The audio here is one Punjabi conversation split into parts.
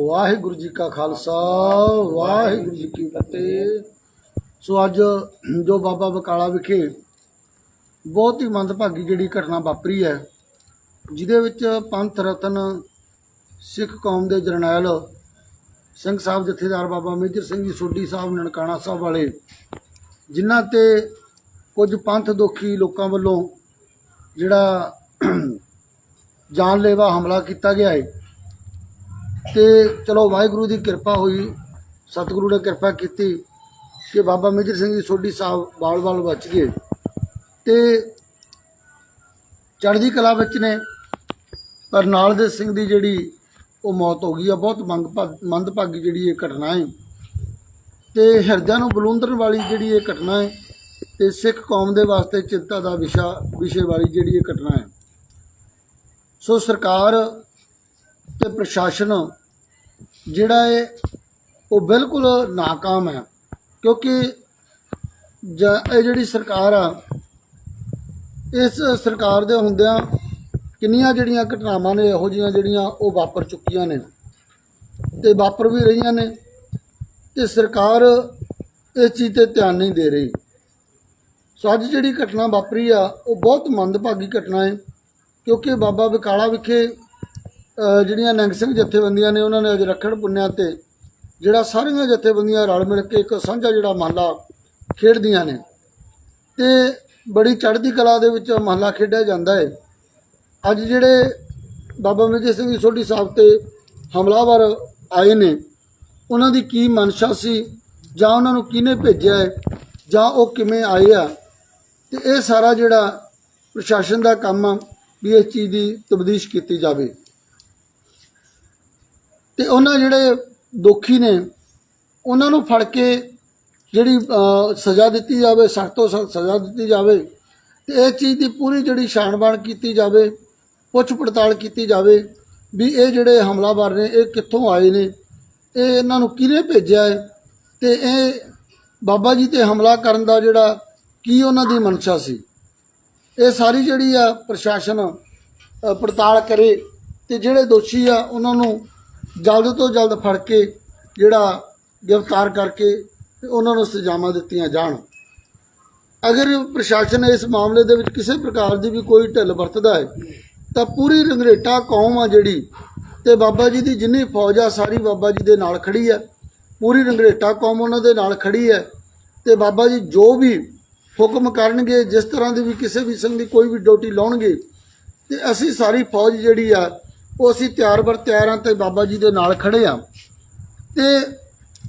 ਵਾਹਿਗੁਰੂ ਜੀ ਕਾ ਖਾਲਸਾ, ਵਾਹਿਗੁਰੂ ਜੀ ਕੀ ਫਤਿਹ। ਸੋ ਅੱਜ ਜੋ ਬਾਬਾ ਬਕਾਲਾ ਵਿਖੇ ਬਹੁਤ ਹੀ ਮੰਦਭਾਗੀ ਜਿਹੜੀ ਘਟਨਾ ਵਾਪਰੀ ਹੈ, ਜਿਹਦੇ ਵਿੱਚ ਪੰਥ, ਰਤਨ, ਸਿੱਖ ਕੌਮ ਦੇ ਜਰਨੈਲ ਸਿੰਘ ਸਾਹਿਬ ਜਥੇਦਾਰ ਬਾਬਾ ਮੇਜਰ ਸਿੰਘ ਜੀ ਸੋਢੀ ਸਾਹਿਬ, ਨਨਕਾਣਾ ਸਾਹਿਬ ਵਾਲੇ, ਜਿਨ੍ਹਾਂ ਤੇ ਕੁਝ ਪੰਥ ਦੋਖੀ ਲੋਕਾਂ ਵੱਲੋਂ ਜਿਹੜਾ ਜਾਨਲੇਵਾ ਹਮਲਾ ਕੀਤਾ ਗਿਆ ਹੈ। ਤੇ ਚਲੋ ਵਾਹਿਗੁਰੂ ਦੀ ਕਿਰਪਾ ਹੋਈ, ਸਤਿਗੁਰੂ ਨੇ ਕਿਰਪਾ ਕੀਤੀ ਕਿ ਬਾਬਾ ਮੇਜਰ ਸਿੰਘ ਜੀ ਸੋਢੀ ਸਾਹਿਬ ਬਾਲ-ਬਾਲ ਬਚ ਗਏ ਤੇ ਚੜ੍ਹਦੀ ਕਲਾ ਵਿੱਚ ਨੇ, ਪਰ ਨਾਲ ਦੇ ਸਿੰਘ ਦੀ ਜਿਹੜੀ ਉਹ ਮੌਤ ਹੋ ਗਈ ਆ, ਬਹੁਤ ਮੰਗ ਮੰਦਭਾਗੀ ਜਿਹੜੀ ਇਹ ਘਟਨਾ ਹੈ। ਤੇ ਹਿਰਦਿਆਂ ਨੂੰ ਬਲੂੰਦਰਨ ਵਾਲੀ ਜਿਹੜੀ ਇਹ ਘਟਨਾ ਹੈ, ਤੇ ਸਿੱਖ ਕੌਮ ਦੇ ਵਾਸਤੇ ਚਿੰਤਾ ਦਾ ਵਿਸ਼ਾ, ਵਿਸ਼ੇ ਵਾਲੀ ਜਿਹੜੀ ਇਹ ਘਟਨਾ ਹੈ। ਸੋ ਸਰਕਾਰ ਤੇ ਪ੍ਰਸ਼ਾਸਨ, ਜਿਹੜਾ ਹੈ ਉਹ ਬਿਲਕੁਲ ਨਾਕਾਮ ਹੈ। ਕਿਉਂਕਿ ਜ- ਇਹ ਜਿਹੜੀ ਸਰਕਾਰ ਆ, ਇਸ ਸਰਕਾਰ ਦੇ ਹੁੰਦਿਆਂ ਕਿੰਨੀਆਂ ਜਿਹੜੀਆਂ ਘਟਨਾਵਾਂ ਨੇ, ਇਹੋ ਜਿਹੀਆਂ ਜਿਹੜੀਆਂ ਉਹ ਵਾਪਰ ਚੁੱਕੀਆਂ ਨੇ ਤੇ ਵਾਪਰ ਵੀ ਰਹੀਆਂ ਨੇ ਤੇ ਸਰਕਾਰ ਇਸ ਚੀਜ਼ ਤੇ ਧਿਆਨ ਨਹੀਂ ਦੇ ਰਹੀ। ਸੋ ਅੱਜ ਜਿਹੜੀ ਘਟਨਾ ਵਾਪਰੀ ਆ, ਉਹ ਬਹੁਤ ਮੰਦਭਾਗੀ ਘਟਨਾ ਹੈ। ਕਿਉਂਕਿ ਬਾਬਾ ਬਕਾਲਾ ਵਿਖੇ ਜਿਹੜੀਆਂ ਨੰਗ ਸਿੰਘ ਜਥੇਬੰਦੀਆਂ ਨੇ ਉਹਨਾਂ ਨੇ ਅੱਜ ਰੱਖੜ ਪੁੰਨਿਆ ਤੇ ਜਿਹੜਾ ਸਾਰੀਆਂ ਜਥੇਬੰਦੀਆਂ ਰਲ ਮਿਲ ਕੇ ਇੱਕ ਸਾਂਝਾ ਜਿਹੜਾ ਮਹੱਲਾ ਖੇਡਦੀਆਂ ਨੇ। ਤੇ ਬੜੀ ਚੜ੍ਹਦੀ ਕਲਾ ਦੇ ਵਿੱਚ ਮਹੱਲਾ ਖੇਡਿਆ ਜਾਂਦਾ ਹੈ। ਅੱਜ ਜਿਹੜੇ ਬਾਬਾ ਮੇਜਰ ਸਿੰਘ ਜੀ ਸੋਢੀ ਸਾਹਿਬ ਤੇ ਹਮਲਾਵਰ ਆਏ ਨੇ, ਉਹਨਾਂ ਦੀ ਕੀ ਮਨਸ਼ਾ ਸੀ, ਜਾਂ ਉਹਨਾਂ ਨੂੰ ਕਿਹਨੇ ਭੇਜਿਆ ਹੈ, ਜਾਂ ਉਹ ਕਿਵੇਂ ਆਏ ਆ, ਤੇ ਇਹ ਸਾਰਾ ਜਿਹੜਾ ਪ੍ਰਸ਼ਾਸਨ ਦਾ ਕੰਮ ਆ ਵੀ ਇਸ ਚੀਜ਼ ਦੀ ਤਬਦੀਸ਼ ਕੀਤੀ ਜਾਵੇ। ਤੇ ਉਹਨਾਂ ਜਿਹੜੇ ਦੋਖੀ ਨੇ, ਉਹਨਾਂ ਨੂੰ ਫੜ ਕੇ ਜਿਹੜੀ ਸਜ਼ਾ ਦਿੱਤੀ ਜਾਵੇ, ਸਖਤ ਤੋਂ ਸਖਤ ਸਜ਼ਾ ਦਿੱਤੀ ਜਾਵੇ, ਤੇ ਇਹ ਚੀਜ਼ ਦੀ ਪੂਰੀ ਜਿਹੜੀ ਛਾਣਬਾਣ ਕੀਤੀ ਜਾਵੇ ਪੁੱਛ ਪੜਤਾਲ ਕੀਤੀ ਜਾਵੇ, ਵੀ ਇਹ ਜਿਹੜੇ ਹਮਲਾਵਰ ਨੇ, ਇਹ ਕਿੱਥੋਂ ਆਏ ਨੇ, ਇਹ ਇਹਨਾਂ ਨੂੰ ਕਿਹਨੇ ਭੇਜਿਆ ਹੈ, ਤੇ ਇਹ ਬਾਬਾ ਜੀ ਤੇ ਹਮਲਾ ਕਰਨ ਦਾ ਜਿਹੜਾ ਕੀ ਉਹਨਾਂ ਦੀ ਮਨਸ਼ਾ ਸੀ। ਇਹ ਸਾਰੀ ਜਿਹੜੀ ਆ ਪ੍ਰਸ਼ਾਸਨ ਪੜਤਾਲ ਕਰੇ, ਤੇ ਜਿਹੜੇ ਦੋਸ਼ੀ ਆ, ਉਹਨਾਂ ਨੂੰ ਜਲਦ ਤੋਂ ਜਲਦ ਫੜ ਕੇ ਜਿਹੜਾ ਗ੍ਰਿਫਤਾਰ ਕਰਕੇ ਤੇ ਉਹਨਾਂ ਨੂੰ ਸਜ਼ਾਵਾਂ ਦਿੱਤੀਆਂ ਜਾਣ। ਅਗਰ ਪ੍ਰਸ਼ਾਸਨ ਇਸ ਮਾਮਲੇ ਦੇ ਵਿੱਚ ਕਿਸੇ ਪ੍ਰਕਾਰ ਦੀ ਵੀ ਕੋਈ ਢਿੱਲ ਵਰਤਦਾ ਹੈ, ਤਾਂ ਪੂਰੀ ਰੰਗਰੇਟਾ ਕੌਮ ਆ ਜਿਹੜੀ ਤੇ ਬਾਬਾ ਜੀ ਦੀ ਜਿੰਨੀ ਫੌਜ ਆ, ਸਾਰੀ ਬਾਬਾ ਜੀ ਦੇ ਨਾਲ ਖੜੀ ਹੈ। ਪੂਰੀ ਰੰਗਰੇਟਾ ਕੌਮ ਉਹਨਾਂ ਦੇ ਨਾਲ ਖੜੀ ਹੈ ਤੇ ਬਾਬਾ ਜੀ ਜੋ ਵੀ ਹੁਕਮ ਕਰਨਗੇ, ਜਿਸ ਤਰ੍ਹਾਂ ਦੀ ਵੀ ਕਿਸੇ ਵੀ ਕਿਸਮ ਦੀ ਕੋਈ ਵੀ ਡਿਊਟੀ ਲਾਉਣਗੇ, ਤੇ ਅਸੀਂ ਸਾਰੀ ਫੌਜ ਜਿਹੜੀ ਆ ਉਹ ਅਸੀਂ ਤਿਆਰ ਬਰ ਤਿਆਰ ਹਾਂ ਤੇ ਬਾਬਾ ਜੀ ਦੇ ਨਾਲ ਖੜੇ ਆ ਤੇ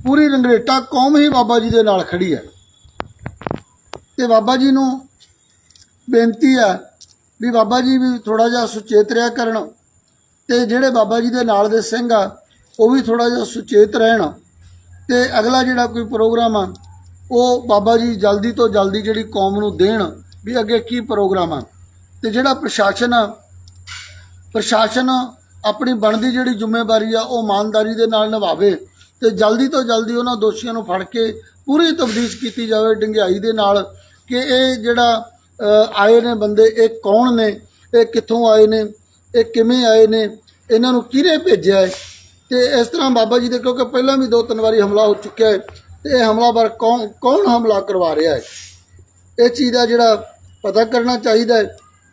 ਪੂਰੀ ਰੰਗਰੇਟਾ ਕੌਮ ਹੀ ਬਾਬਾ ਜੀ ਦੇ ਨਾਲ ਖੜੀ ਹੈ। ਤੇ ਬਾਬਾ ਜੀ ਨੂੰ ਬੇਨਤੀ ਹੈ ਵੀ ਬਾਬਾ ਜੀ ਵੀ ਥੋੜਾ ਜਿਹਾ ਸੁਚੇਤ ਰਿਹਾ ਕਰਨ ਤੇ ਜਿਹੜੇ ਬਾਬਾ ਜੀ ਦੇ ਨਾਲ ਦੇ ਸਿੰਘ ਆ, ਉਹ ਵੀ ਥੋੜਾ ਜਿਹਾ ਸੁਚੇਤ ਰਹਿਣ। ਤੇ ਅਗਲਾ ਜਿਹੜਾ ਕੋਈ ਪ੍ਰੋਗਰਾਮ ਆ, ਉਹ ਬਾਬਾ ਜੀ ਜਲਦੀ ਤੋਂ ਜਲਦੀ ਜਿਹੜੀ ਕੌਮ ਨੂੰ ਦੇਣ ਵੀ ਅੱਗੇ ਕੀ ਪ੍ਰੋਗਰਾਮ ਆ। ਤੇ ਜਿਹੜਾ ਪ੍ਰਸ਼ਾਸਨ ਆ, ਪ੍ਰਸ਼ਾਸਨ ਆਪਣੀ ਬਣਦੀ ਜਿਹੜੀ ਜ਼ਿੰਮੇਵਾਰੀ ਆ, ਉਹ ਇਮਾਨਦਾਰੀ ਦੇ ਨਾਲ ਨਿਭਾਵੇ ਤੇ ਜਲਦੀ ਤੋਂ ਜਲਦੀ ਉਹਨਾਂ ਦੋਸ਼ੀਆਂ ਨੂੰ ਫੜ ਕੇ ਪੂਰੀ ਤਬਦੀਸ਼ ਕੀਤੀ ਜਾਵੇ ਡੰਗਿਆਈ ਦੇ ਨਾਲ ਕਿ ਇਹ ਜਿਹੜਾ ਆਏ ਨੇ ਬੰਦੇ, ਇਹ ਕੌਣ ਨੇ, ਇਹ ਕਿੱਥੋਂ ਆਏ ਨੇ, ਇਹ ਕਿਵੇਂ ਆਏ ਨੇ, ਇਹਨਾਂ ਨੂੰ ਕਿਹਨੇ ਭੇਜਿਆ ਹੈ? ਤੇ ਇਸ ਤਰ੍ਹਾਂ ਬਾਬਾ ਜੀ ਦੇ ਕਿਉਂਕਿ ਪਹਿਲਾਂ ਵੀ ਦੋ ਤਿੰਨ ਵਾਰੀ ਹਮਲਾ ਹੋ ਚੁੱਕਿਆ ਹੈ ਤੇ ਇਹ ਹਮਲਾਵਰ ਕੌਣ ਕੌਣ ਹਮਲਾ ਕਰਵਾ ਰਿਹਾ ਹੈ? ਇਹ ਚੀਜ਼ ਦਾ ਜਿਹੜਾ ਪਤਾ ਕਰਨਾ ਚਾਹੀਦਾ ਹੈ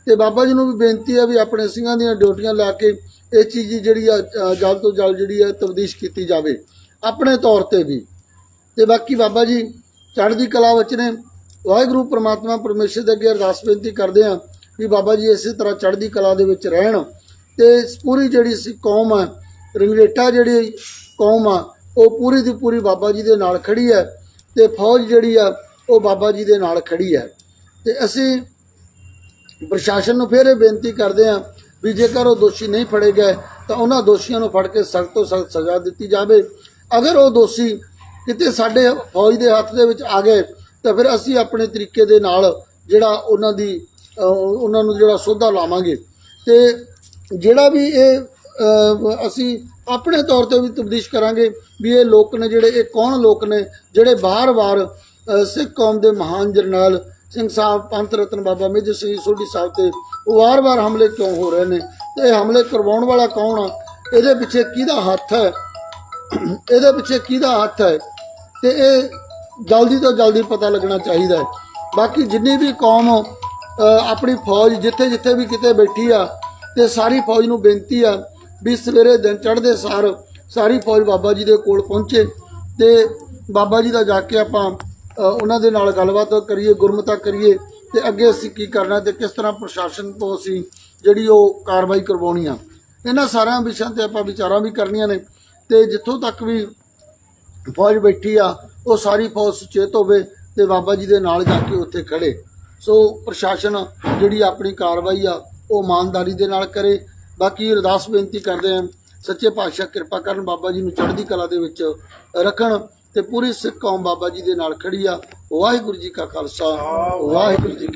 ਤੇ ਬਾਬਾ ਜੀ ਨੂੰ ਵੀ ਬੇਨਤੀ ਹੈ ਵੀ ਆਪਣੇ ਸਿੰਘਾਂ ਦੀਆਂ ਡਿਊਟੀਆਂ ਲਾ ਕੇ ਇਹ ਚੀਜ਼ ਜਿਹੜੀ ਆ ਅ, ਜਲਦ ਤੋਂ ਜਲਦ ਜਿਹੜੀ ਆ ਤਬਦੀਸ਼ ਕੀਤੀ ਜਾਵੇ। ਆਪਣੇ ਤੌਰ ਤੇ ਵੀ। ਤੇ ਬਾਕੀ ਬਾਬਾ ਜੀ ਚੜ੍ਹਦੀ ਕਲਾ ਵਿੱਚ ਨੇ। ਵਾਹਿਗੁਰੂ ਪ੍ਰਮਾਤਮਾ ਪਰਮੇਸ਼ਰ ਦੇ ਅੱਗੇ ਅਰਦਾਸ ਬੇਨਤੀ ਕਰਦੇ ਹਾਂ ਵੀ ਬਾਬਾ ਜੀ ਇਸੇ ਤਰ੍ਹਾਂ ਚੜ੍ਹਦੀ ਕਲਾ ਦੇ ਵਿੱਚ ਰਹਿਣ। ਤੇ ਪੂਰੀ ਜਿਹੜੀ ਸੀ ਕੌਮ ਆ ਰੰਗਰੇਟਾ ਜਿਹੜੀ ਕੌਮ ਆ ਉਹ ਪੂਰੀ ਦੀ ਪੂਰੀ ਬਾਬਾ ਜੀ ਦੇ ਨਾਲ ਖੜੀ ਹੈ। ਤੇ ਫੌਜ ਜਿਹੜੀ ਆ ਉਹ ਬਾਬਾ ਜੀ ਦੇ ਨਾਲ ਖੜੀ ਹੈ। ਤੇ ਅਸੀਂ ਪ੍ਰਸ਼ਾਸਨ ਨੂੰ ਫਿਰ ਇਹ ਬੇਨਤੀ ਕਰਦੇ ਹਾਂ ਵੀ ਜੇਕਰ ਉਹ ਦੋਸ਼ੀ ਨਹੀਂ ਫੜੇ ਗਏ, ਤਾਂ ਉਹਨਾਂ ਦੋਸ਼ੀਆਂ ਨੂੰ ਫੜ ਕੇ ਸਖਤ ਤੋਂ ਸਖਤ ਸਜ਼ਾ ਦਿੱਤੀ ਜਾਵੇ। ਅਗਰ ਉਹ ਦੋਸ਼ੀ ਕਿਤੇ ਸਾਡੇ ਫੌਜ ਦੇ ਹੱਥ ਦੇ ਵਿੱਚ ਆ ਗਏ, ਤਾਂ ਫਿਰ ਅਸੀਂ ਆਪਣੇ ਤਰੀਕੇ ਦੇ ਨਾਲ ਜਿਹੜਾ ਉਹਨਾਂ ਦੀ ਉਹਨਾਂ ਨੂੰ ਜਿਹੜਾ ਸੋਧਾ ਲਾਵਾਂਗੇ। ਤੇ ਜਿਹੜਾ ਵੀ ਇਹ ਅਸੀਂ ਆਪਣੇ ਤੌਰ ਤੇ ਵੀ ਤਬਦੀਸ਼ ਕਰਾਂਗੇ ਵੀ ਇਹ ਲੋਕ ਨੇ ਜਿਹੜੇ, ਇਹ ਕੌਣ ਲੋਕ ਨੇ ਜਿਹੜੇ ਬਾਰ-ਬਾਰ ਸਿੱਖ ਕੌਮ ਦੇ ਮਹਾਨ ਜਰਨੈਲ ਸਿੰਘ ਸਾਹਿਬ, ਪੰਥ ਰਤਨ ਬਾਬਾ ਮੇਜਰ ਸਿੰਘ ਸੋਢੀ ਸਾਹਿਬ ਤੇ ਵਾਰ-ਵਾਰ ਹਮਲੇ ਕਿਉਂ ਹੋ ਰਹੇ ਨੇ? ਤੇ ਇਹ ਹਮਲੇ ਕਰਵਾਉਣ ਵਾਲਾ ਕੌਣ ਆ? ਇਹਦੇ ਪਿੱਛੇ ਕਿਹਦਾ ਹੱਥ ਹੈ? ਇਹਦੇ ਪਿੱਛੇ ਕਿਹਦਾ ਹੱਥ ਹੈ? ਤੇ ਇਹ ਜਲਦੀ ਤੋਂ ਜਲਦੀ ਪਤਾ ਲੱਗਣਾ ਚਾਹੀਦਾ ਹੈ। ਬਾਕੀ ਜਿੰਨੀ ਵੀ ਕੌਮ ਆਪਣੀ ਫੌਜ ਜਿੱਥੇ ਜਿੱਥੇ ਵੀ ਕਿਤੇ ਬੈਠੀ ਆ, ਤੇ ਸਾਰੀ ਫੌਜ ਨੂੰ ਬੇਨਤੀ ਆ ਵੀ ਸਵੇਰੇ ਦਿਨ ਚੜ੍ਹਦੇ ਸਾਰ ਸਾਰੀ ਫੌਜ ਬਾਬਾ ਜੀ ਦੇ ਕੋਲ ਪਹੁੰਚੇ ਤੇ ਬਾਬਾ ਜੀ ਦਾ ਜਾ ਕੇ ਆਪਾਂ ਉਹਨਾਂ ਦੇ ਨਾਲ ਗੱਲਬਾਤ ਕਰੀਏ, ਗੁਰਮਤਾ ਕਰੀਏ ਤੇ ਅੱਗੇ ਅਸੀਂ ਕੀ ਕਰਨਾ ਤੇ ਕਿਸ ਤਰ੍ਹਾਂ ਪ੍ਰਸ਼ਾਸਨ ਤੋਂ ਅਸੀਂ ਜਿਹੜੀ ਉਹ ਕਾਰਵਾਈ ਕਰਵਾਉਣੀ ਆ। ਇਹਨਾਂ ਸਾਰਿਆਂ ਵਿਸ਼ਿਆਂ ਤੇ ਆਪਾਂ ਵਿਚਾਰਾਂ ਵੀ ਕਰਨੀਆਂ ਨੇ ਤੇ ਜਿੱਥੋਂ ਤੱਕ ਵੀ ਫੌਜ ਬੈਠੀ ਆ, ਉਹ ਸਾਰੀ ਫੌਜ ਸੁਚੇਤ ਹੋਵੇ ਤੇ ਬਾਬਾ ਜੀ ਦੇ ਨਾਲ ਜਾ ਕੇ ਉੱਥੇ ਖੜੇ। ਸੋ ਪ੍ਰਸ਼ਾਸਨ ਜਿਹੜੀ ਆਪਣੀ ਕਾਰਵਾਈ ਆ, ਉਹ ਇਮਾਨਦਾਰੀ ਦੇ ਨਾਲ ਕਰੇ। ਬਾਕੀ ਅਰਦਾਸ ਬੇਨਤੀ ਕਰਦੇ ਹਾਂ ਸੱਚੇ ਪਾਤਸ਼ਾਹ ਕਿਰਪਾ ਕਰਨ ਬਾਬਾ ਜੀ ਨੂੰ ਚੜ੍ਹਦੀ ਕਲਾ ਦੇ ਵਿੱਚ ਰੱਖਣ। ਤੇ ਪੂਰੀ ਸਿੱਖ ਕੌਮ ਬਾਬਾ ਜੀ ਦੇ ਨਾਲ ਖੜੀ ਆ। ਵਾਹਿਗੁਰੂ ਜੀ ਕਾ ਖਾਲਸਾ ਵਾਹਿਗੁਰੂ ਜੀ